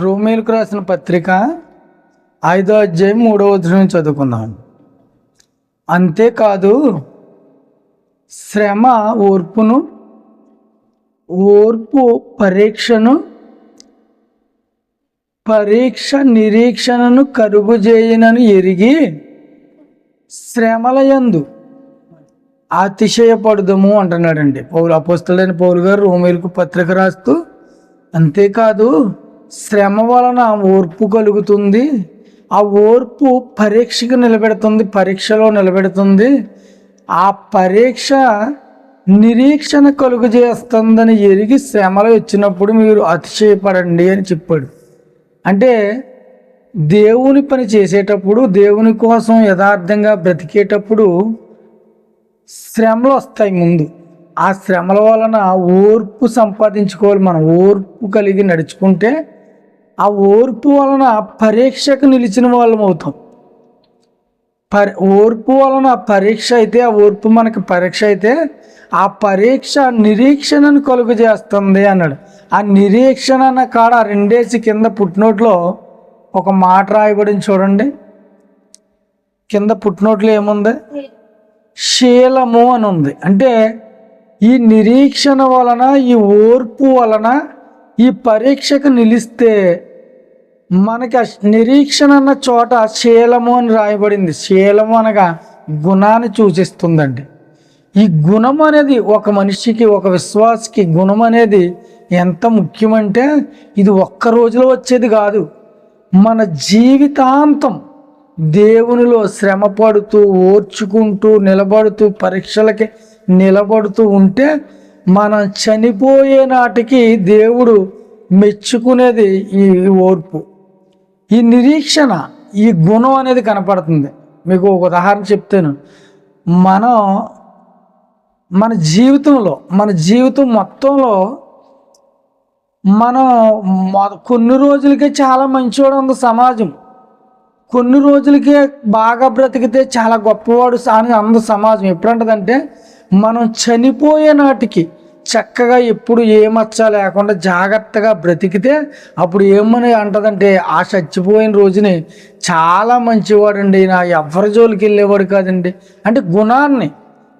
రోమేలకు రాసిన పత్రిక ఐదో అధ్యాయం మూడవ అధ్యాయం చదువుకుందాం. అంతేకాదు శ్రమ ఓర్పును ఓర్పు పరీక్షను పరీక్ష నిరీక్షణను కలుగుజేయనని ఎరిగి శ్రమలయందు అతిశయపడదము అంటున్నాడండి. పౌరు అపోస్తులైన పౌరు గారు రోమేలకు పత్రిక రాస్తూ అంతేకాదు శ్రమ వలన ఓర్పు కలుగుతుంది. ఆ ఓర్పు పరీక్షకు నిలబెడుతుంది పరీక్షలో నిలబెడుతుంది. ఆ పరీక్ష నిరీక్షణ కలుగు చేస్తుందని ఎరిగి శ్రమలు వచ్చినప్పుడు మీరు అతిశయపడండి అని చెప్పాడు. అంటే దేవుని పని చేసేటప్పుడు దేవుని కోసం యథార్థంగా బ్రతికేటప్పుడు శ్రమలు వస్తాయి ముందు. ఆ శ్రమల వలన ఓర్పు సంపాదించుకోవాలి. మనం ఓర్పు కలిగి నడుచుకుంటే ఆ ఓర్పు వలన పరీక్షకు నిలిచిన వాళ్ళం అవుతాం. పరి ఓర్పు వలన పరీక్ష అయితే ఆ ఓర్పు మనకి పరీక్ష అయితే ఆ పరీక్ష నిరీక్షణను కలుగు చేస్తుంది అన్నాడు. ఆ నిరీక్షణ అన్న కాడ ఆ రెండేసి కింద పుట్టినోట్లో ఒక మాట రాయబడింది చూడండి. కింద పుట్టినోట్లో ఏముంది? శీలము అని ఉంది. అంటే ఈ నిరీక్షణ వలన ఈ ఓర్పు వలన ఈ పరీక్షకు నిలిస్తే మనకి నిరీక్షణ అన్న చోట శీలము అని రాయబడింది. శీలము అనగా గుణాన్ని సూచిస్తుందండి. ఈ గుణం అనేది ఒక మనిషికి ఒక విశ్వాసకి గుణం అనేది ఎంత ముఖ్యమంటే ఇది ఒక్క రోజులో వచ్చేది కాదు. మన జీవితాంతం దేవునిలో శ్రమ పడుతూ ఓర్చుకుంటూ నిలబడుతూ పరీక్షలకి నిలబడుతూ ఉంటే మనం చనిపోయే నాటికి దేవుడు మెచ్చుకునేది ఈ ఓర్పు. ఈ నిరీక్షణ ఈ గుణం అనేది కనపడుతుంది. మీకు ఒక ఉదాహరణ చెప్తాను. మనం మన జీవితంలో మన జీవితం మొత్తంలో మనం కొన్ని రోజులకే చాలా మంచివాడు ఉంది సమాజం. కొన్ని రోజులకే బాగా బ్రతికితే చాలా గొప్పవాడు అని అంద సమాజం. ఎప్పుడంటదంటే మనం చనిపోయే నాటికి చక్కగా ఎప్పుడు ఏ మచ్చ లేకుండా జాగ్రత్తగా బ్రతికితే అప్పుడు ఏమని అంటదంటే ఆ చచ్చిపోయిన రోజుని చాలా మంచివాడండి నా ఎవరి జోలికి వెళ్ళేవాడు కాదండి. అంటే గుణాన్ని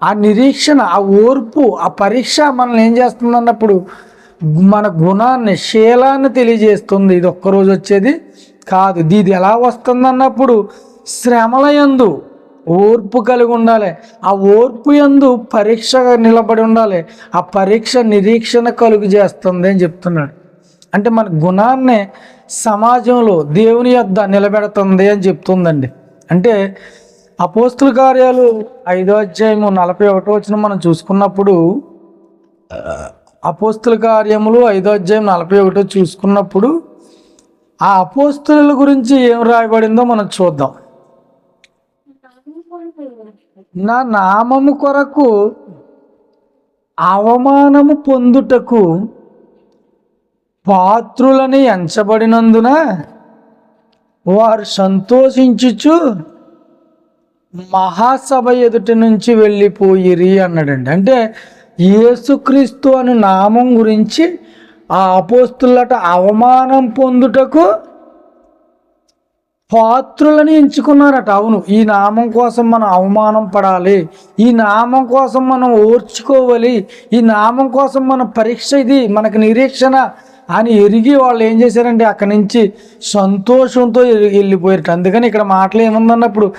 ఆ నిరీక్షణ ఆ ఓర్పు ఆ పరీక్ష మనల్ని ఏం చేస్తుంది అన్నప్పుడు మన గుణాన్ని శీలాన్ని తెలియజేస్తుంది. ఇది ఒక్కరోజు వచ్చేది కాదు. ఇది ఎలా వస్తుంది అన్నప్పుడు శ్రమల ఓర్పు కలిగి ఉండాలి. ఆ ఓర్పు యందు పరీక్షగా నిలబడి ఉండాలి. ఆ పరీక్ష నిరీక్షణ కలుగు చేస్తుంది అని చెప్తున్నాడు. అంటే మన గుణాన్ని సమాజంలో దేవుని యొద్ద నిలబెడుతుంది అని చెప్తుందండి. అంటే అపోస్తుల కార్యాలు ఐదో అధ్యాయము నలభై ఒకటో వచ్చిన మనం చూసుకున్నప్పుడు అపోస్తుల కార్యములు ఐదో అధ్యాయం నలభై ఒకటో చూసుకున్నప్పుడు ఆ అపోస్తుల గురించి ఏం రాయబడిందో మనం చూద్దాం. నా నామము కొరకు అవమానము పొందుటకు పాత్రులని ఎంచబడినందున వారు సంతోషించుచు మహాసభ ఎదుటి నుంచి వెళ్ళిపోయిరి అన్నాడండి. అంటే యేసుక్రీస్తు అని నామం గురించి ఆ అపోస్తులట అవమానం పొందుటకు పాత్రులని ఎంచుకున్నారట. అవును ఈ నామం కోసం మనం అవమానం పడాలి. ఈ నామం కోసం మనం ఓర్చుకోవాలి. ఈ నామం కోసం మన పరీక్ష ఇది మనకు నిరీక్షణ అని ఎరిగి వాళ్ళు ఏం చేశారంటే అక్కడి నుంచి సంతోషంతో వెళ్ళిపోయారట. అందుకని ఇక్కడ మాటలు ఏముందన్నప్పుడు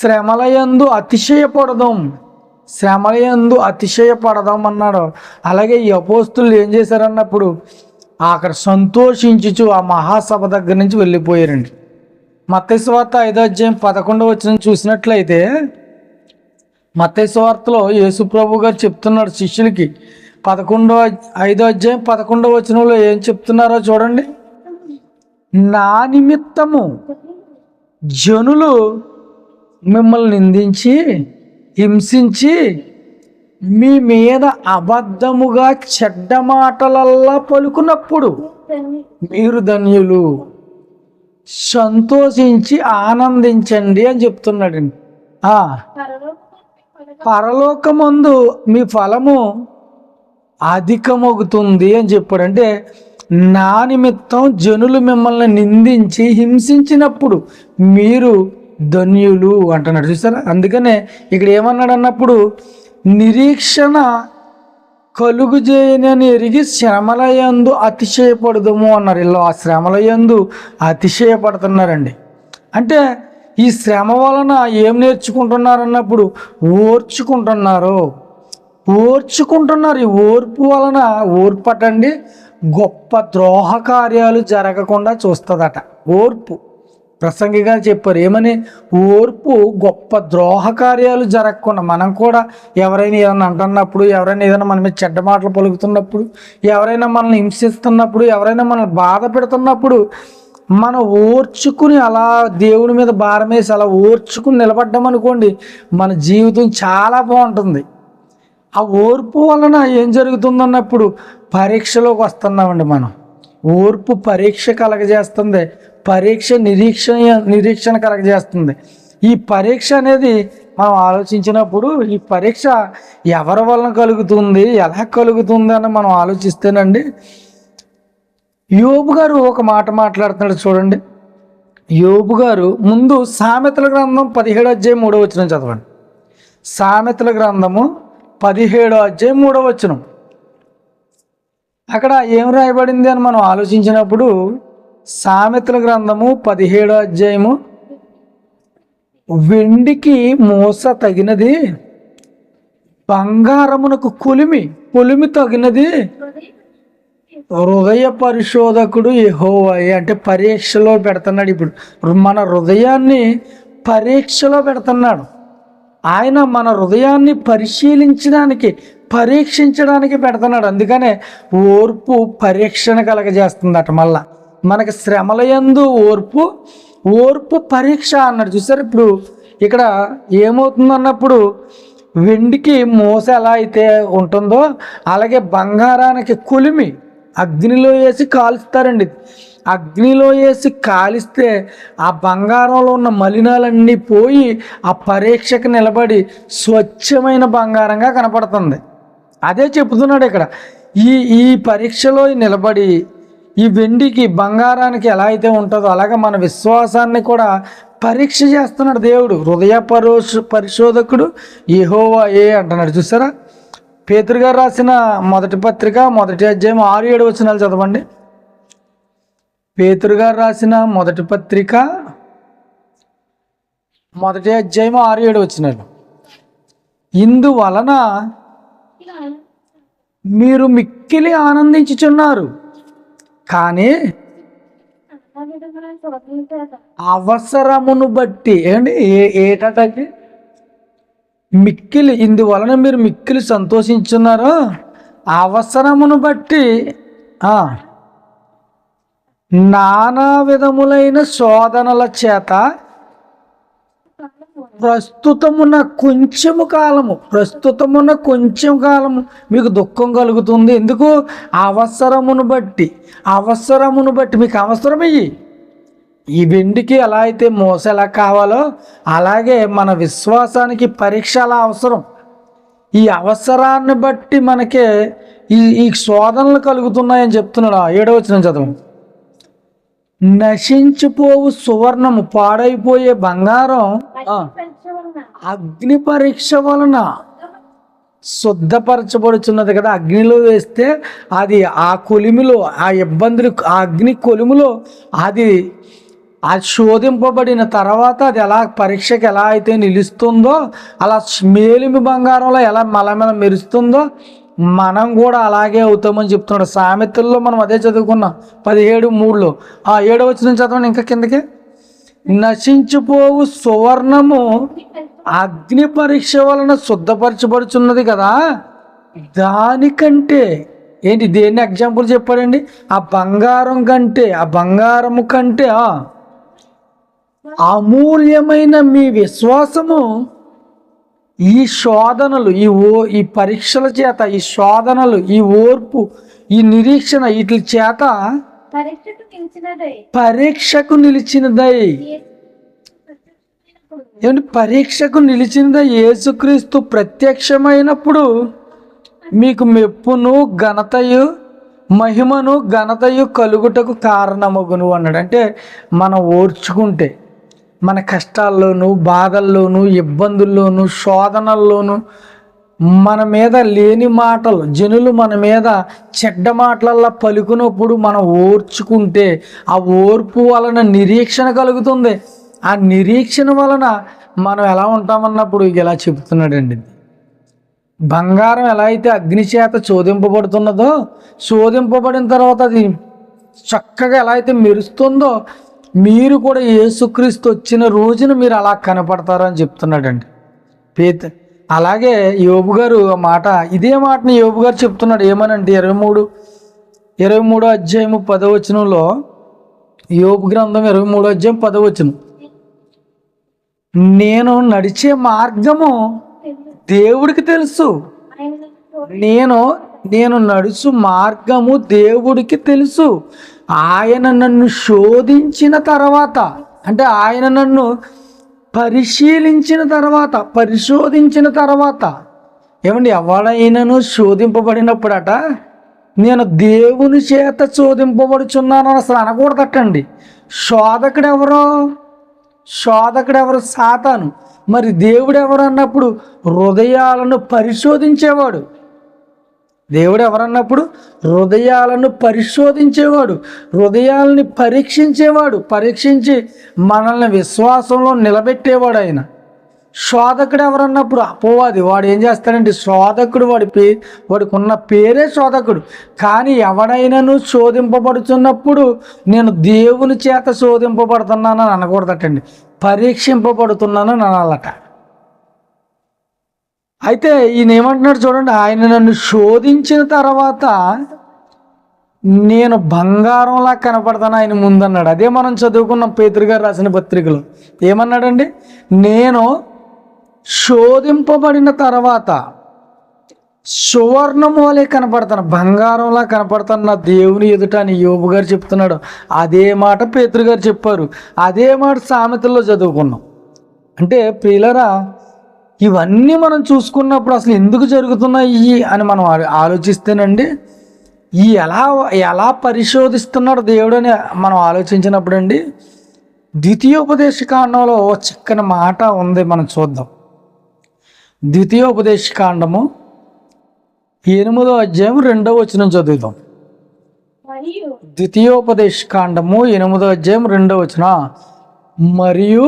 శ్రమలయందు అతిశయపడదాం. శ్రమలయందు అతిశయపడదాం అన్నాడు. అలాగే ఈ అపోస్తులు ఏం చేశారన్నప్పుడు అక్కడ సంతోషించుచు ఆ మహాసభ దగ్గర నుంచి వెళ్ళిపోయారండి. మత్తైస్వార్త ఐదో అధ్యాయం పదకొండవ వచ్చిన చూసినట్లయితే మత్తైస్వార్తలో యేసు ప్రభు గారు చెప్తున్నారు శిష్యులకి. పదకొండో ఐదో అధ్యాయం పదకొండవ వచనంలో ఏం చెప్తున్నారో చూడండి. నా నిమిత్తము జనులు మిమ్మల్ని నిందించి హింసించి మీ మీద అబద్ధముగా చెడ్డ మాటలల్లా పలుకున్నప్పుడు మీరు ధన్యులు. సంతోషించి ఆనందించండి అని చెప్తున్నాడండి. పరలోకమందు మీ ఫలము అధికమవుతుంది అని చెప్పాడు. అంటే నా నిమిత్తం జనులు మిమ్మల్ని నిందించి హింసించినప్పుడు మీరు ధన్యులు అంటున్నాడు. చూసారా? అందుకనే ఇక్కడ ఏమన్నాడు అన్నప్పుడు నిరీక్షణ కలుగు చేయనని ఎరిగి శ్రమలయందు అతిశయపడదుము అన్నారు. ఇలా ఆ శ్రమలయందు అతిశయపడుతున్నారండి. అంటే ఈ శ్రమ వలన ఏం నేర్చుకుంటున్నారు అన్నప్పుడు ఓర్చుకుంటున్నారు. ఓర్చుకుంటున్నారు. ఈ ఓర్పు వలన ఓర్పటండి గొప్ప ద్రోహ కార్యాలు జరగకుండా చూస్తుందట. ఓర్పు. ప్రసంగి గారు చెప్పారు. ఏమని? ఓర్పు గొప్ప ద్రోహ కార్యాలు జరగకుండా మనం కూడా ఎవరైనా ఏదైనా అంటున్నప్పుడు ఎవరైనా ఏదైనా మన మీద చెడ్డ మాటలు పలుకుతున్నప్పుడు ఎవరైనా మనల్ని హింసిస్తున్నప్పుడు ఎవరైనా మనల్ని బాధ పెడుతున్నప్పుడు మనం ఓర్చుకుని అలా దేవుడి మీద భారం వేసి అలా ఓర్చుకుని నిలబడ్డాం అనుకోండి మన జీవితం చాలా బాగుంటుంది. ఆ ఓర్పు వలన ఏం జరుగుతుందన్నప్పుడు పరీక్షలోకి వస్తున్నామండి మనం. ఓర్పు పరీక్ష కలగజేస్తుంది. పరీక్ష నిరీక్షణ నిరీక్షణ కలగజేస్తుంది. ఈ పరీక్ష అనేది మనం ఆలోచించినప్పుడు ఈ పరీక్ష ఎవరి వలన కలుగుతుంది ఎలా కలుగుతుంది అని మనం ఆలోచిస్తేనండి. యోబు గారు ఒక మాట మాట్లాడుతున్నాడు చూడండి. యోబు గారు ముందు సామెతల గ్రంథం పదిహేడు అధ్యాయం మూడో వచ్చిన చదవండి. సామెతల గ్రంథము పదిహేడో అధ్యాయం మూడో వచనం. అక్కడ ఏం రాయబడింది అని మనం ఆలోచించినప్పుడు సామెతల గ్రంథము పదిహేడో అధ్యాయము. వెండికి మూస తగినది బంగారమునకు కొలిమి కొలిమి తగినది. హృదయ పరిశోధకుడు యెహోవాయే అంటే పరీక్షలో పెడుతున్నాడు ఇప్పుడు. మన హృదయాన్ని పరీక్షలో పెడుతున్నాడు. ఆయన మన హృదయాన్ని పరిశీలించడానికి పరీక్షించడానికి పెడుతున్నాడు. అందుకనే ఓర్పు పరీక్షణ కలగజేస్తుందట మళ్ళా. మనకి శ్రమలయందు ఓర్పు ఓర్పు పరీక్ష అన్నాడు. చూసారు ఇప్పుడు ఇక్కడ ఏమవుతుంది అన్నప్పుడు వెండికి మూస ఎలా అయితే ఉంటుందో అలాగే బంగారానికి కొలిమి అగ్నిలో వేసి కాలుస్తారండి. అగ్నిలో వేసి కాలిస్తే ఆ బంగారంలో ఉన్న మలినాలన్నీ పోయి ఆ పరీక్షకు నిలబడి స్వచ్ఛమైన బంగారంగా కనపడుతుంది. అదే చెప్తున్నాడు ఇక్కడ. ఈ ఈ పరీక్షలో నిలబడి ఈ వెండికి బంగారానికి ఎలా అయితే ఉంటుందో అలాగే మన విశ్వాసాన్ని కూడా పరీక్ష చేస్తున్నాడు దేవుడు. హృదయ పరోష పరిశోధకుడు ఏహోవా ఏ అంటున్నాడు చూసారా? పేతురు గారు రాసిన మొదటి పత్రిక మొదటి అధ్యాయం ఆరు ఏడు వచనాలు చదవండి. పేతురు గారు రాసిన మొదటి పత్రిక మొదటి అధ్యాయం ఆరు ఏడు వచనాలు. ఇందువలన మీరు మిక్కిలి ఆనందించుచున్నారు. కానీ అవసరమును బట్టి ఏంటి ఏ ఏటకి మిక్కిలి ఇందువలన మీరు మిక్కిలి సంతోషించున్నారో? అవసరమును బట్టి నానా విధములైన శోధనల చేత ప్రస్తుతమున కొంచెము కాలము ప్రస్తుతమున కొంచెం కాలము మీకు దుఃఖం కలుగుతుంది. ఎందుకు? అవసరమును బట్టి అవసరమును బట్టి మీకు అవసరమయ్యి ఈ వెండికి ఎలా అయితే మోస ఎలా కావాలో అలాగే మన విశ్వాసానికి పరీక్ష అలా అవసరం. ఈ అవసరాన్ని బట్టి మనకి ఈ ఈ శోధనలు కలుగుతున్నాయని చెప్తున్నాడు. ఆ చదవం వచ్చిన నశించిపోవు సువర్ణము పాడైపోయే బంగారం. అగ్ని పరీక్ష వలన శుద్ధపరచబడుచున్నది కదా. అగ్నిలో వేస్తే అది ఆ కొలిమిలో ఆ ఇబ్బందులు ఆ అగ్ని కొలిమిలో అది అది శోధింపబడిన తర్వాత అది ఎలా పరీక్షకి ఎలా అయితే నిలుస్తుందో అలా మేలిమి బంగారంలో ఎలా మలమెల మెరుస్తుందో మనం కూడా అలాగే అవుతామని చెప్తున్నాడు. సామెతల్లో మనం అదే చదువుకున్నాం. పదిహేడు మూడులో. ఆ ఏడవ వచ్చిన చదవండి ఇంకా కిందకి. నశించిపోవు సువర్ణము. అగ్ని పరీక్ష వలన శుద్ధపరచబడుచున్నది కదా. దానికంటే ఏంటి దేన్ని ఎగ్జాంపుల్ చెప్పాడండి ఆ బంగారం కంటే ఆ బంగారము కంటే అమూల్యమైన మీ విశ్వాసము ఈ శోధనలు ఈ ఓ ఈ పరీక్షల చేత ఈ శోధనలు ఈ ఓర్పు ఈ నిరీక్షణ వీటి చేత పరీక్షకు నిలిచినదై. పరీక్షకు ఏమంటే పరీక్షకు నిలిచినదై యేసుక్రీస్తు ప్రత్యక్షమైనప్పుడు మీకు మెప్పును ఘనతయు మహిమను ఘనతయు కలుగుటకు కారణమగును అన్నాడు. అంటే మనం ఓర్చుకుంటే మన కష్టాల్లోనూ బాధల్లోనూ ఇబ్బందుల్లోనూ శోధనల్లోనూ మన మీద లేని మాటలు జనులు మన మీద చెడ్డ మాటలల్లా పలుకున్నప్పుడు మనం ఓర్చుకుంటే ఆ ఓర్పు వలన నిరీక్షణ కలుగుతుంది. ఆ నిరీక్షణ వలన మనం ఎలా ఉంటామన్నప్పుడు ఇలా చెబుతున్నాడండి బంగారం ఎలా అయితే అగ్ని చేత శోధింపబడుతున్నదో శోధింపబడిన తర్వాత అది చక్కగా ఎలా అయితే మెరుస్తుందో మీరు కూడా యేసుక్రీస్తు వచ్చిన రోజున మీరు అలా కనపడతారు అని చెప్తున్నాడండి. పేత అలాగే యోబు గారు ఆ మాట ఇదే మాటని యోబు గారు చెప్తున్నాడు ఏమనంటే ఇరవై మూడు ఇరవై మూడో అధ్యాయము పదవచనంలో యోబు గ్రంథం ఇరవై మూడో అధ్యాయం పదవచనం నేను నడిచే మార్గము దేవుడికి తెలుసు. నేను నేను నడుచు మార్గము దేవుడికి తెలుసు. ఆయన నన్ను శోధించిన తర్వాత అంటే ఆయన నన్ను పరిశీలించిన తర్వాత పరిశోధించిన తర్వాత ఏమండి ఎవడైనాను శోధింపబడినప్పుడట నేను దేవుని చేత శోధింపబడుచున్నాను అసలు అనకూడదటండి శోధకుడు శోధకుడెవరు? శోధకుడు ఎవరు సాతాను. మరి దేవుడెవరు అన్నప్పుడు హృదయాలను పరిశోధించేవాడు. దేవుడు ఎవరన్నప్పుడు హృదయాలను పరిశోధించేవాడు హృదయాలని పరీక్షించేవాడు పరీక్షించి మనల్ని విశ్వాసంలో నిలబెట్టేవాడు ఆయన శోధకుడు ఎవరన్నప్పుడు అపోవాది వాడు ఏం చేస్తాడంటే శోధకుడు వాడి పే వాడికి ఉన్న పేరే శోధకుడు. కానీ ఎవడైనాను శోధింపబడుతున్నప్పుడు నేను దేవుని చేత శోధింపబడుతున్నానని అనకూడదటండి. పరీక్షింపబడుతున్నానని అనాలట. అయితే ఈయన ఏమంటున్నాడు చూడండి ఆయన నన్ను శోధించిన తర్వాత నేను బంగారంలా కనపడతాను ఆయన ముందన్నాడు. అదే మనం చదువుకున్నాం పేతురు రాసిన పత్రికలో. ఏమన్నాడండి? నేను శోధింపబడిన తర్వాత సువర్ణము వలె కనపడతాను బంగారంలా కనపడతాను నా దేవుని ఎదుట అని యోబు గారు చెప్తున్నాడు. అదే మాట పేతురు గారు చెప్పారు. అదే మాట సామెతల్లో చదువుకున్నాం. అంటే ప్రియులరా ఇవన్నీ మనం చూసుకున్నప్పుడు అసలు ఎందుకు జరుగుతున్నాయి అని మనం ఆలోచిస్తేనండి ఈ ఎలా ఎలా పరిశోధిస్తున్నాడు దేవుడు అని మనం ఆలోచించినప్పుడు అండి ద్వితీయోపదేశ కాండంలో ఓ చిక్కని మాట ఉంది మనం చూద్దాం. ద్వితీయోపదేశ కాండము ఎనిమిదో అధ్యాయం రెండో వచనం చదువుదాం. ద్వితీయోపదేశ కాండము ఎనిమిదో అధ్యాయం రెండో వచన. మరియు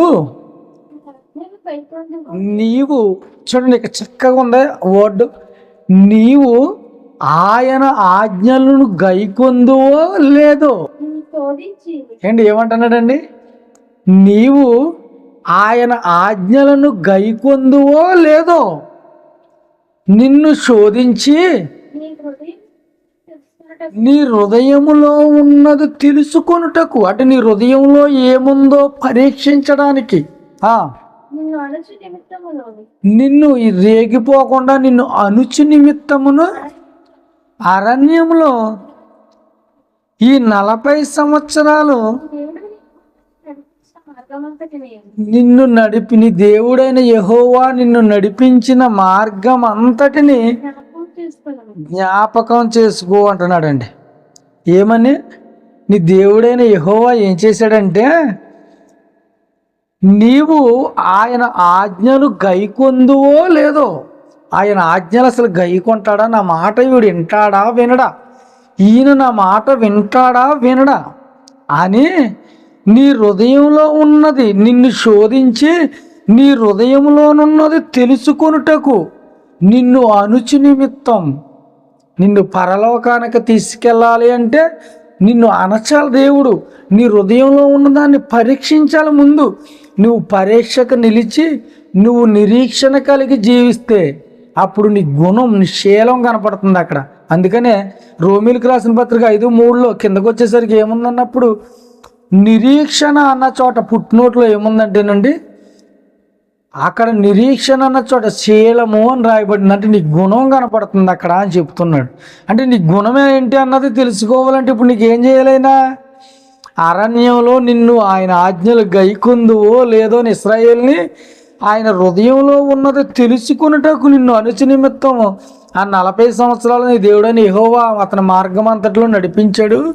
నీవు చూడండి ఇక చక్కగా ఉంది వర్డ్. నీవు ఆయన ఆజ్ఞలను గైకొందువో లేదో. ఏంటి ఏమంటున్నాడండి? నీవు ఆయన ఆజ్ఞలను గైకొందువో లేదో. నిన్ను శోధించి నీ నీ హృదయములో ఉన్నది తెలుసుకొనుటకు అంటే నీ హృదయంలో ఏముందో పరీక్షించడానికి. ఆ. నిన్ను ఈ రేగిపోకుండా నిన్ను అణుచు నిమిత్తమును అరణ్యంలో ఈ నలభై సంవత్సరాలు నిన్ను నడిపి నీ దేవుడైన యహోవా నిన్ను నడిపించిన మార్గం అంతటిని జ్ఞాపకం చేసుకో అంటున్నాడండి. ఏమని? నీ దేవుడైన యహోవా ఏం చేశాడంటే నీవు ఆయన ఆజ్ఞలు గైకొందువో లేదో ఆయన ఆజ్ఞలు అసలు గైకొంటాడా? నా మాట వీడు వింటాడా వినడా? ఈయన నా మాట వింటాడా వినడా? అని నీ హృదయంలో ఉన్నది నిన్ను శోధించి నీ హృదయంలోనున్నది తెలుసుకొనుటకు నిన్ను అనుచు నిమిత్తం నిన్ను పరలోకానికి తీసుకెళ్ళాలి అంటే నిన్ను అనచాలి దేవుడు. నీ హృదయంలో ఉన్నదాన్ని పరీక్షించాలి ముందు. నువ్వు పరీక్షకు నిలిచి నువ్వు నిరీక్షణ కలిగి జీవిస్తే అప్పుడు నీ గుణం నిశ్చీలం కనపడుతుంది అక్కడ. అందుకనే రోమిలకు రాసిన పత్రిక ఐదు మూడులో కిందకు వచ్చేసరికి ఏముందన్నప్పుడు నిరీక్షణ అన్న చోట పుట్టినోట్లో ఏముందంటేనండి అక్కడ నిరీక్షణ అన్న చోట శీలము అని రాయబడింది. అంటే నీ గుణం కనపడుతుంది అక్కడ అని చెప్తున్నాడు. అంటే నీ గుణం ఏంటి అన్నది తెలుసుకోవాలంటే ఇప్పుడు నీకు ఏం చేయాలైనా అరణ్యంలో నిన్ను ఆయన ఆజ్ఞలు గైకుందువో లేదో అని ఇస్రాయేల్ని ఆయన హృదయంలో ఉన్నది తెలుసుకున్నటకు నిన్ను అనుచ నిమిత్తం ఆ నలభై సంవత్సరాలు నీ దేవుడని యెహోవా అతని మార్గం అంతట్లో నడిపించాడు.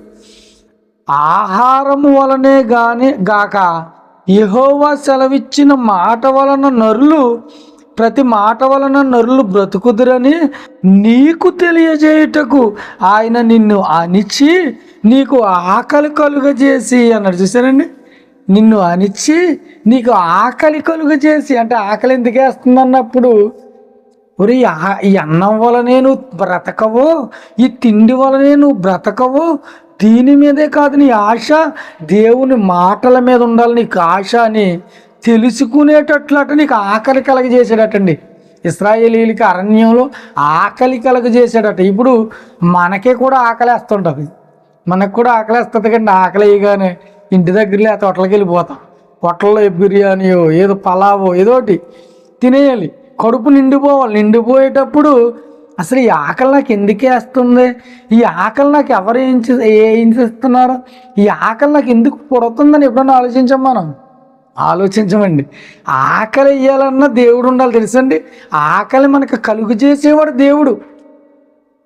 ఆహారం వలనే గాని గాక యెహోవా సెలవిచ్చిన మాట వలన నరులు ప్రతి మాట వలన నరులు బ్రతుకుదురని నీకు తెలియజేయుటకు ఆయన నిన్ను అణిచి నీకు ఆకలి కలుగజేసి అన్నాడు. చూసారండి నిన్ను అణిచి నీకు ఆకలి కలుగజేసి అంటే ఆకలి ఎందుకు వేస్తుంది అన్నప్పుడు ఒరే ఈ ఆ- ఈ అన్నం వలనే నువ్వు బ్రతకవు ఈ తిండి వలనే నువ్వు బ్రతకవు దీని మీదే కాదు నీ ఆశ దేవుని మాటల మీద ఉండాలి నీకు ఆశ అని తెలుసుకునేటట్లట నీకు ఆకలి కలగజేసాడటండి ఇస్రాయేలీలకి అరణ్యంలో ఆకలి కలగజేసాడట ఇప్పుడు మనకే కూడా ఆకలేస్తుంటుంది. మనకు కూడా ఆకలేస్తుంది కండి ఆకలిగానే ఇంటి దగ్గర లేకపోతే హోటల్కి వెళ్ళిపోతాం హోటల్లో బిర్యానీయో ఏదో పలావో ఏదో ఒకటి తినేయాలి. కడుపు నిండిపోవాలి. నిండిపోయేటప్పుడు అసలు ఈ ఆకలి నాకు ఎందుకు వేస్తుంది? ఈ ఆకలి నాకు ఎవరు ఏం ఏ ఏం చేస్తున్నారు? ఈ ఆకలి నాకు ఎందుకు పుడుతుందని ఎప్పుడన్నా ఆలోచించాం మనం? ఆలోచించమండి. ఆకలి వేయాలన్నా దేవుడు ఉండాలి తెలుసండి? ఆకలి మనకు కలుగు చేసేవాడు దేవుడు.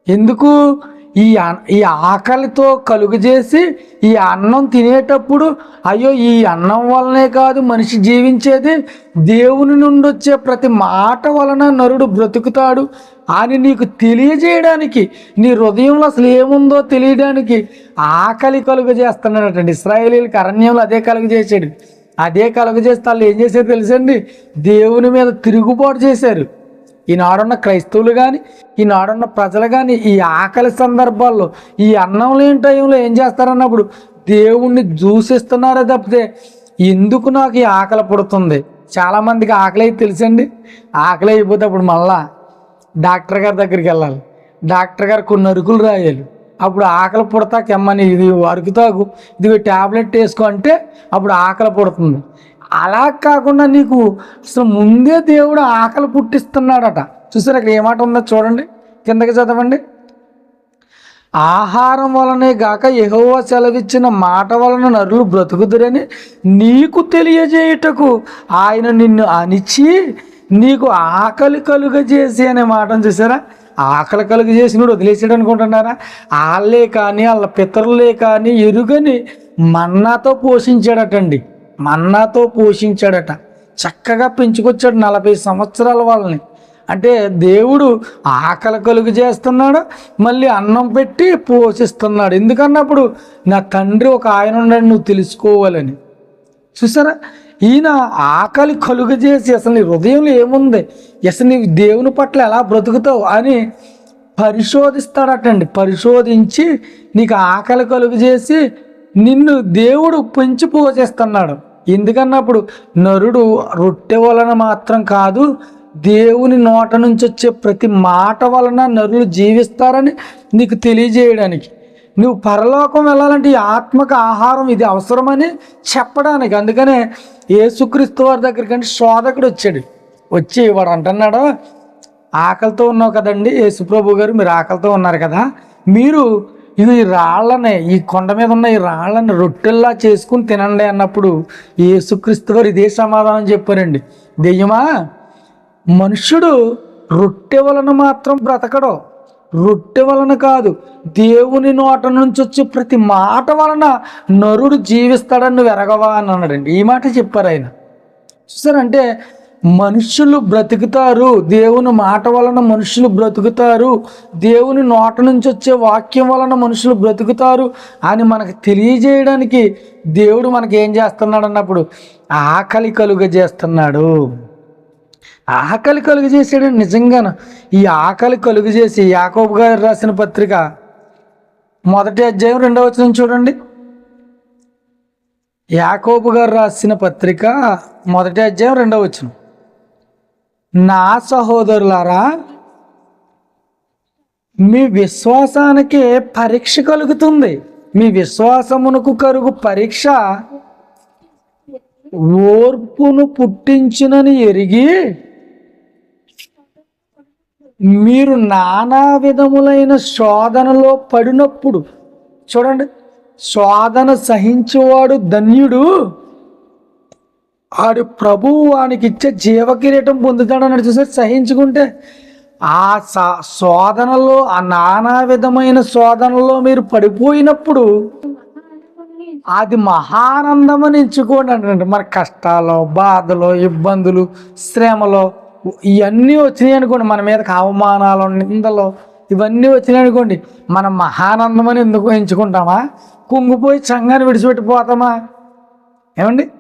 ఎందుకు? ఈ ఈ ఆకలితో కలుగు చేసి ఈ అన్నం తినేటప్పుడు అయ్యో ఈ అన్నం వలనే కాదు మనిషి జీవించేది. దేవుని నుండి వచ్చే ప్రతి మాట వలన నరుడు బ్రతుకుతాడు. అని నీకు తెలియజేయడానికి నీ హృదయంలో అసలు ఏముందో తెలియడానికి ఆకలి కలుగు చేస్తున్నాడటండి. ఇస్రాయేలీలకు అరణ్యంలో అదే కలుగు చేసాడు అదే కలగజేసి చేస్తే వాళ్ళు ఏం చేశారు తెలుసండి? దేవుని మీద తిరుగుబాటు చేశారు. ఈనాడున్న క్రైస్తవులు కానీ ఈనాడున్న ప్రజలు కానీ ఈ ఆకలి సందర్భాల్లో ఈ అన్నం లేని టైంలో ఏం చేస్తారన్నప్పుడు దేవుణ్ణి దూషిస్తున్నారే తప్పితే ఎందుకు నాకు ఈ ఆకలి పుడుతుంది? చాలామందికి ఆకలి అయితే తెలుసండి? ఆకలి అయిపోతే అప్పుడు మళ్ళా డాక్టర్ గారి దగ్గరికి వెళ్ళాలి. డాక్టర్ గారు కొన్ని అరుకులు రాయాలి. అప్పుడు ఆకలి పుడతాకెమ్మని ఇది అరుకు తాగు ఇది ట్యాబ్లెట్ వేసుకో అంటే అప్పుడు ఆకలి పుడుతుంది. అలా కాకుండా నీకు అసలు ముందే దేవుడు ఆకలి పుట్టిస్తున్నాడట. చూసారు అక్కడ ఏ మాట ఉందో చూడండి కిందకి చదవండి. ఆహారం వలనే గాక ఎహోవ సెలవిచ్చిన మాట వలన నరులు బ్రతుకుదురని నీకు తెలియజేయుటకు ఆయన నిన్ను అణిచి నీకు ఆకలి కలుగజేసి అనే మాటను చూసారా? ఆకలి కలుగజేసి నువ్వు వదిలేసాడు అనుకుంటున్నారా? వాళ్ళే కానీ వాళ్ళ పితరులే కానీ ఎరుగని మన్నాతో పోషించాడటండి. మన్నాతో పోషించాడట. చక్కగా పెంచుకొచ్చాడు నలభై సంవత్సరాల వాళ్ళని. అంటే దేవుడు ఆకలి కలుగు చేస్తున్నాడు మళ్ళీ అన్నం పెట్టి పోషిస్తున్నాడు. ఎందుకన్నప్పుడు నా తండ్రి ఒక ఆయన ఉన్నాడు నువ్వు తెలుసుకోవాలని. చూసారా? ఈయన ఆకలి కలుగు చేసి అసలు నీ హృదయంలో ఏముంది? అసలు నీ దేవుని పట్ల ఎలా బ్రతుకుతావు అని పరిశోధిస్తాడటండి. పరిశోధించి నీకు ఆకలి కలుగు చేసి నిన్ను దేవుడు పెంచి పోజేస్తున్నాడు ఎందుకన్నప్పుడు నరుడు రొట్టె వలన మాత్రం కాదు దేవుని నోట నుంచి వచ్చే ప్రతి మాట వలన నరులు జీవిస్తారని నీకు తెలియజేయడానికి. నువ్వు పరలోకం వెళ్ళాలంటే ఈ ఆత్మక ఆహారం ఇది అవసరమని చెప్పడానికి. అందుకనే యేసుక్రీస్తు వారి దగ్గరికి అంటే శోధకుడు వచ్చాడు. వచ్చి వాడు అంటున్నాడు ఆకలితో ఉన్నావు కదండి యేసుప్రభు గారు మీరు ఆకలితో ఉన్నారు కదా. మీరు ఇది ఈ రాళ్ళని ఈ కొండ మీద ఉన్న ఈ రాళ్ళని రొట్టెల్లా చేసుకుని తినండి అన్నప్పుడు యేసుక్రీస్తు గారు ఇదే సమాధానం చెప్పారండి. దెయ్యమా మనుష్యుడు రొట్టె వలన మాత్రం బ్రతకడు. రొట్టె వలన కాదు దేవుని నోట నుంచి వచ్చే ప్రతి మాట వలన నరుడు జీవిస్తాడని నువ్వు ఎరగవా అని అన్నాడండి. ఈ మాట చెప్పారు ఆయన. చూసారంటే మనుషులు బ్రతుకుతారు దేవుని మాట వలన మనుషులు బ్రతుకుతారు దేవుని నోట నుంచి వచ్చే వాక్యం వలన మనుషులు బ్రతుకుతారు అని మనకు తెలియజేయడానికి దేవుడు మనకి ఏం చేస్తున్నాడు అన్నప్పుడు ఆకలి కలుగ చేస్తున్నాడు ఆకలి కలుగు చేసాడు నిజంగాను? ఈ ఆకలి కలుగు చేసి యాకోబు గారు రాసిన పత్రిక మొదటి అధ్యాయం రెండవ వచనం చూడండి. యాకోబు గారు రాసిన పత్రిక మొదటి అధ్యాయం రెండవ వచనం. నా సహోదరులారా మీ విశ్వాసానికి పరీక్ష కలుగుతుంది. మీ విశ్వాసమునకు కరుగు పరీక్ష ఓర్పును పుట్టించునని ఎరిగి మీరు నానా విధములైన శోధనలో పడినప్పుడు చూడండి శోధన సహించేవాడు ధన్యుడు. ఆడు ప్రభువు వానికి ఇచ్చే జీవకిరీటం పొందుతాడని చూసారు సహించుకుంటే. ఆ శోధనలో ఆ నానా విధమైన శోధనలో మీరు పడిపోయినప్పుడు అది మహానందమని ఎంచుకోండి అంటే మన కష్టాలు బాధలు ఇబ్బందులు శ్రమలు ఇవన్నీ వచ్చినాయి అనుకోండి మన మీదకి అవమానాలు నిందలు ఇవన్నీ వచ్చినాయి అనుకోండి మనం మహానందమని ఎందుకు ఎంచుకుంటామా? కుంగిపోయి సంఘాన్ని విడిచిపెట్టిపోతామా? ఏమండి?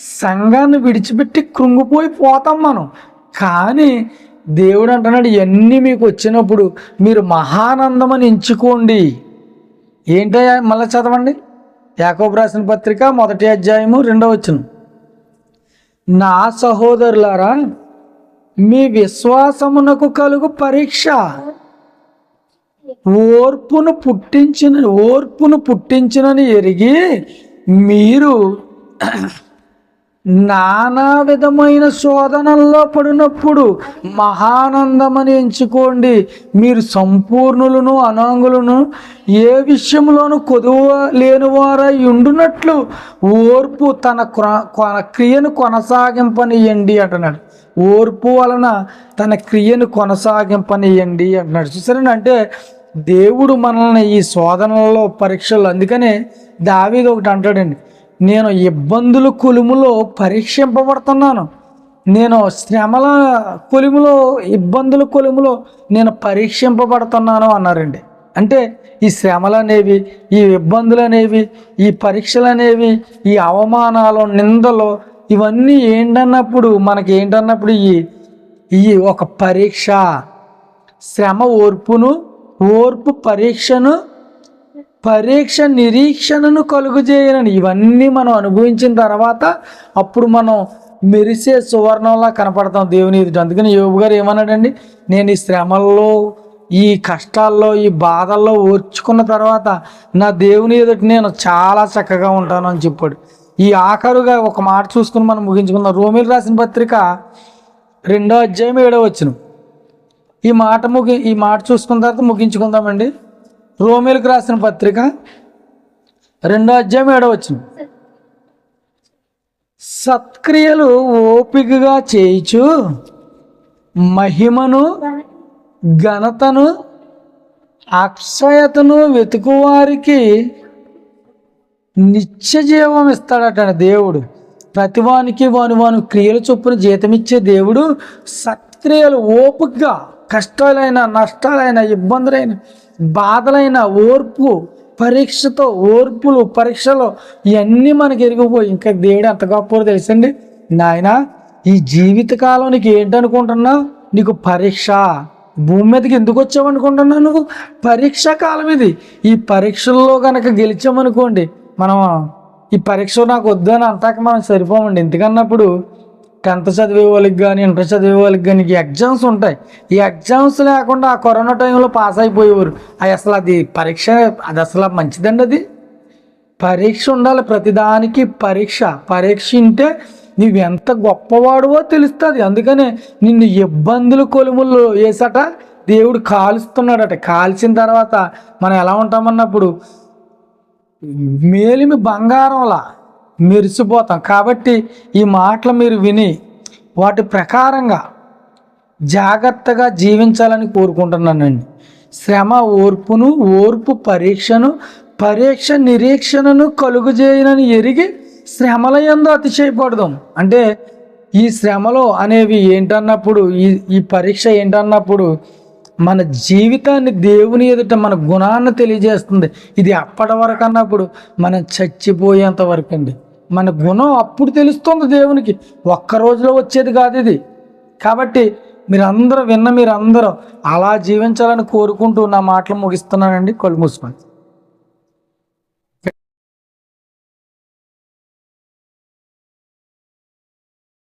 సంఘాన్ని విడిచిపెట్టి కృంగిపోయి పోతాం మనం. కానీ దేవుడు అంటున్నాడు ఇవన్నీ మీకు వచ్చినప్పుడు మీరు మహానందమని ఎంచుకోండి. ఏంటో మళ్ళీ చదవండి. యాకోబు రాసిన పత్రిక మొదటి అధ్యాయము రెండవ వచనం. నా సహోదరులారా మీ విశ్వాసమునకు కలుగు పరీక్ష. ఓర్పును పుట్టించిన ఓర్పును పుట్టించినని ఎరిగి మీరు నానా విధమైన శోధనల్లో పడినప్పుడు మహానందమని ఎంచుకోండి. మీరు సంపూర్ణులను అనాంగులను ఏ విషయంలోనూ కొదువ లేనివారై ఉండునట్లు ఓర్పు తన క్ర- క్రియను కొనసాగింపనియండి అంటున్నాడు. ఓర్పు వలన తన క్రియను కొనసాగింపనియండి అంటున్నాడు. చూసారండి అంటే దేవుడు మనల్ని ఈ శోధనలలో పరీక్షలు అందుకనే దావీది ఒకటి అంటాడండి నేను ఇబ్బందుల కొలుములో పరీక్షింపబడుతున్నాను. నేను శ్రమల కొలుములో ఇబ్బందుల కొలుములో నేను పరీక్షింపబడుతున్నాను అన్నారండి. అంటే ఈ శ్రమలు అనేవి ఈ ఇబ్బందులు అనేవి ఈ పరీక్షలు అనేవి ఈ అవమానాలు నిందలు ఇవన్నీ ఏంటన్నప్పుడు మనకి ఏంటన్నప్పుడు ఈ ఈ ఒక పరీక్ష శ్రమ ఓర్పును ఓర్పు పరీక్షను పరీక్ష నిరీక్షణను కలుగుజేయనని ఇవన్నీ మనం అనుభవించిన తర్వాత అప్పుడు మనం మెరిసే సువర్ణంలా కనపడతాం దేవుని ఎదుట. అందుకని యోగు గారు ఏమన్నాడండి? నేను ఈ శ్రమల్లో ఈ కష్టాల్లో ఈ బాధల్లో ఓర్చుకున్న తర్వాత నా దేవుని ఎదుట నేను చాలా చక్కగా ఉంటాను అని చెప్పాడు. ఈ ఆఖరుగా ఒక మాట చూసుకుని మనం ముగించుకుందాం. రోమిల్ రాసిన పత్రిక రెండో అధ్యాయం ఏడో వచ్చిన ఈ మాట ముగి ఈ మాట చూసుకున్న తర్వాత ముగించుకుందామండి. రోమిలకు రాసిన పత్రిక రెండో అధ్యాయం ఏడవచ్చు సత్క్రియలు ఓపికగా చేయిచు మహిమను ఘనతను అక్షయతను వెతుకువారికి నిత్య జీవం ఇస్తాడట దేవుడు. ప్రతివానికి వాని వాను క్రియల చొప్పున జీతమిచ్చే దేవుడు సత్క్రియలు ఓపికగా కష్టాలైన నష్టాలైన ఇబ్బందులైన బాధలైన ఓర్పు పరీక్షతో ఓర్పులు పరీక్షలు ఇవన్నీ మనకి ఎరిగిపోయి ఇంకా దేవుడు ఎంత గొప్పదో తెలుసండి? నాయన ఈ జీవితకాలం నీకు ఏంటనుకుంటున్నావు నీకు పరీక్ష. భూమి మీదకి ఎందుకు వచ్చావు అనుకుంటున్నావు నువ్వు? పరీక్షా కాలం ఇది ఈ పరీక్షల్లో కనుక గెలిచామనుకోండి మనం ఈ పరీక్ష నాకు వద్దు అని అంతాక మనం సరిపోమండి. ఎందుకన్నప్పుడు టెన్త్ చదివే వాళ్ళకి కానీ ఇంటర్ చదివే వాళ్ళకి కానీ ఎగ్జామ్స్ ఉంటాయి. ఈ ఎగ్జామ్స్ లేకుండా ఆ కరోనా టైంలో పాస్ అయిపోయేవారు. అది అసలు అది పరీక్ష అది అసలు మంచిదండి అది? పరీక్ష ఉండాలి ప్రతిదానికి పరీక్ష. పరీక్ష ఉంటే నువ్వు ఎంత గొప్పవాడువో తెలుస్తుంది. అందుకనే నిన్ను ఇబ్బందులు కొలుములు వేసట దేవుడు కాలుస్తున్నాడట. కాల్చిన తర్వాత మనం ఎలా ఉంటామన్నప్పుడు మేలిమి బంగారంలా మెరిసిపోతాం. కాబట్టి ఈ మాటలు మీరు విని వాటి ప్రకారంగా జాగ్రత్తగా జీవించాలని కోరుకుంటున్నానండి. శ్రమ ఓర్పును ఓర్పు పరీక్షను పరీక్ష నిరీక్షణను కలుగుజేయనని ఎరిగి శ్రమల ఎందు అతిశయపడదాం. అంటే ఈ శ్రమలు అనేవి ఏంటన్నప్పుడు ఈ ఈ పరీక్ష ఏంటన్నప్పుడు మన జీవితాన్ని దేవుని ఎదుట మన గుణాన్ని తెలియజేస్తుంది. ఇది అప్పటి వరకు అన్నప్పుడు మనం చచ్చిపోయేంత వరకు అండి. మన గుణం అప్పుడు తెలుస్తుంది దేవునికి. ఒక్క రోజులో వచ్చేది కాదు ఇది. కాబట్టి మీరందరూ విన్న మీరందరూ అలా జీవించాలని కోరుకుంటూ నా మాటలు ముగిస్తున్నానండి. కళ్ళు మూసుకోండి